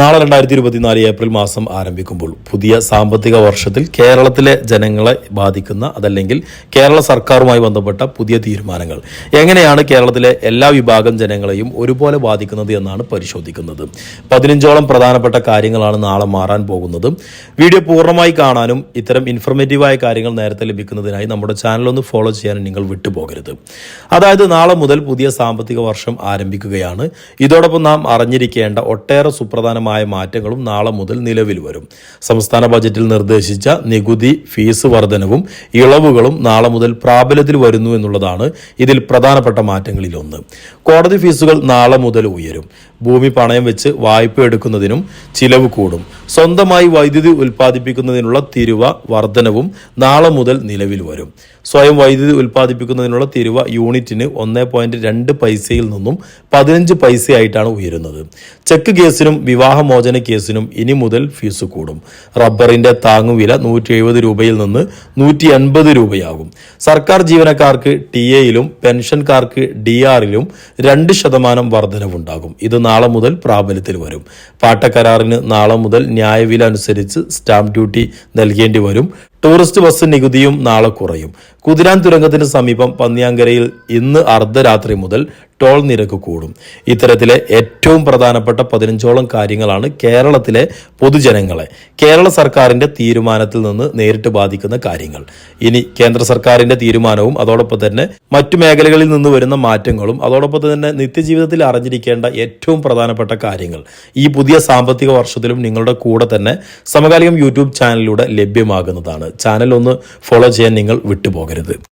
നാളെ രണ്ടായിരത്തി ഇരുപത്തിനാല് ഏപ്രിൽ മാസം ആരംഭിക്കുമ്പോൾ പുതിയ സാമ്പത്തിക വർഷത്തിൽ കേരളത്തിലെ ജനങ്ങളെ ബാധിക്കുന്ന അതല്ലെങ്കിൽ കേരള സർക്കാരുമായി ബന്ധപ്പെട്ട പുതിയ തീരുമാനങ്ങൾ. എങ്ങനെയാണ് കേരളത്തിലെ എല്ലാ വിഭാഗം ജനങ്ങളെയും ഒരുപോലെ ബാധിക്കുന്നത് എന്നാണ് പരിശോധിക്കുന്നത്. പതിനഞ്ചോളം പ്രധാനപ്പെട്ട കാര്യങ്ങളാണ് നാളെ മാറാൻ പോകുന്നത്. വീഡിയോ പൂർണമായി കാണാനും ഇത്തരം ഇൻഫർമേറ്റീവായ കാര്യങ്ങൾ നേരത്തെ ലഭിക്കുന്നതിനായി നമ്മുടെ ചാനൽ ഒന്ന് ഫോളോ ചെയ്യാനും നിങ്ങൾ വിട്ടുപോകരുത്. അതായത് നാളെ മുതൽ പുതിയ സാമ്പത്തിക വർഷം ആരംഭിക്കുകയാണ്. ഇതോടൊപ്പം നാം അറിഞ്ഞിരിക്കേണ്ട ഒട്ടേറെ സുപ്രധാനമായ മാറ്റങ്ങളും നാളെ മുതൽ നിലവിൽ വരും. സംസ്ഥാന ബജറ്റിൽ നിർദ്ദേശിച്ച നികുതി ഫീസ് വർധനവും ഇളവുകളും നാളെ മുതൽ പ്രാബല്യത്തിൽ വരുന്നു എന്നുള്ളതാണ് ഇതിൽ പ്രധാനപ്പെട്ട മാറ്റങ്ങളിലൊന്ന്. കോടതി ഫീസുകൾ നാളെ മുതൽ ഉയരും. ഭൂമി പണയം വെച്ച് വായ്പ എടുക്കുന്നതിനും ചിലവ് കൂടും. സ്വന്തമായി വൈദ്യുതി ഉൽപ്പാദിപ്പിക്കുന്നതിനുള്ള തിരുവ വർധനവും നാളെ മുതൽ നിലവിൽ വരും. സ്വയം വൈദ്യുതി ഉൽപ്പാദിപ്പിക്കുന്നതിനുള്ള തിരുവ യൂണിറ്റിന് ഒന്ന് പോയിന്റ് രണ്ട് പൈസയിൽ നിന്നും പതിനഞ്ച് പൈസയായിട്ടാണ് ഉയരുന്നത്. ചെക്ക് കേസിനും വിവാഹമോചന കേസിനും ഇനി മുതൽ ഫീസ് കൂടും. റബ്ബറിന്റെ താങ്ങുവില നൂറ്റി എഴുപത് രൂപയിൽ നിന്ന് നൂറ്റി എൺപത് രൂപയാകും. സർക്കാർ ജീവനക്കാർക്ക് ടി എയിലും പെൻഷൻകാർക്ക് ഡി ആറിലും രണ്ട് ശതമാനം വർധനവുണ്ടാകും. ഇത് നാളെ മുതൽ പ്രാബല്യത്തിൽ വരും. പാട്ടക്കരാറിന് നാളെ മുതൽ ന്യായവില അനുസരിച്ച് സ്റ്റാമ്പ് ഡ്യൂട്ടി നൽകേണ്ടി വരും. ടൂറിസ്റ്റ് ബസ് നികുതിയും നാളെ കുറയും. കുതിരാൻ തുരങ്കത്തിന് സമീപം പന്നിയാങ്കരയിൽ ഇന്ന് അർദ്ധരാത്രി മുതൽ ടോൾ നിരക്ക് കൂടും. ഇത്തരത്തിലെ ഏറ്റവും പ്രധാനപ്പെട്ട പതിനഞ്ചോളം കാര്യങ്ങളാണ് കേരളത്തിലെ പൊതുജനങ്ങളെ കേരള സർക്കാരിന്റെ തീരുമാനത്തിൽ നിന്ന് നേരിട്ട് ബാധിക്കുന്ന കാര്യങ്ങൾ. ഇനി കേന്ദ്ര സർക്കാരിന്റെ തീരുമാനവും അതോടൊപ്പം തന്നെ മറ്റു മേഖലകളിൽ നിന്ന് വരുന്ന മാറ്റങ്ങളും അതോടൊപ്പം തന്നെ നിത്യജീവിതത്തിൽ അറിഞ്ഞിരിക്കേണ്ട ഏറ്റവും പ്രധാനപ്പെട്ട കാര്യങ്ങൾ. ഈ പുതിയ സാമ്പത്തിക വർഷത്തിലും നിങ്ങളുടെ കൂടെ തന്നെ സമകാലികം യൂട്യൂബ് ചാനലിലൂടെ ലഭ്യമാകുന്നതാണ്. ചാനൽ ഒന്ന് ഫോളോ ചെയ്യാൻ നിങ്ങൾ വിട്ടുപോകരുത്.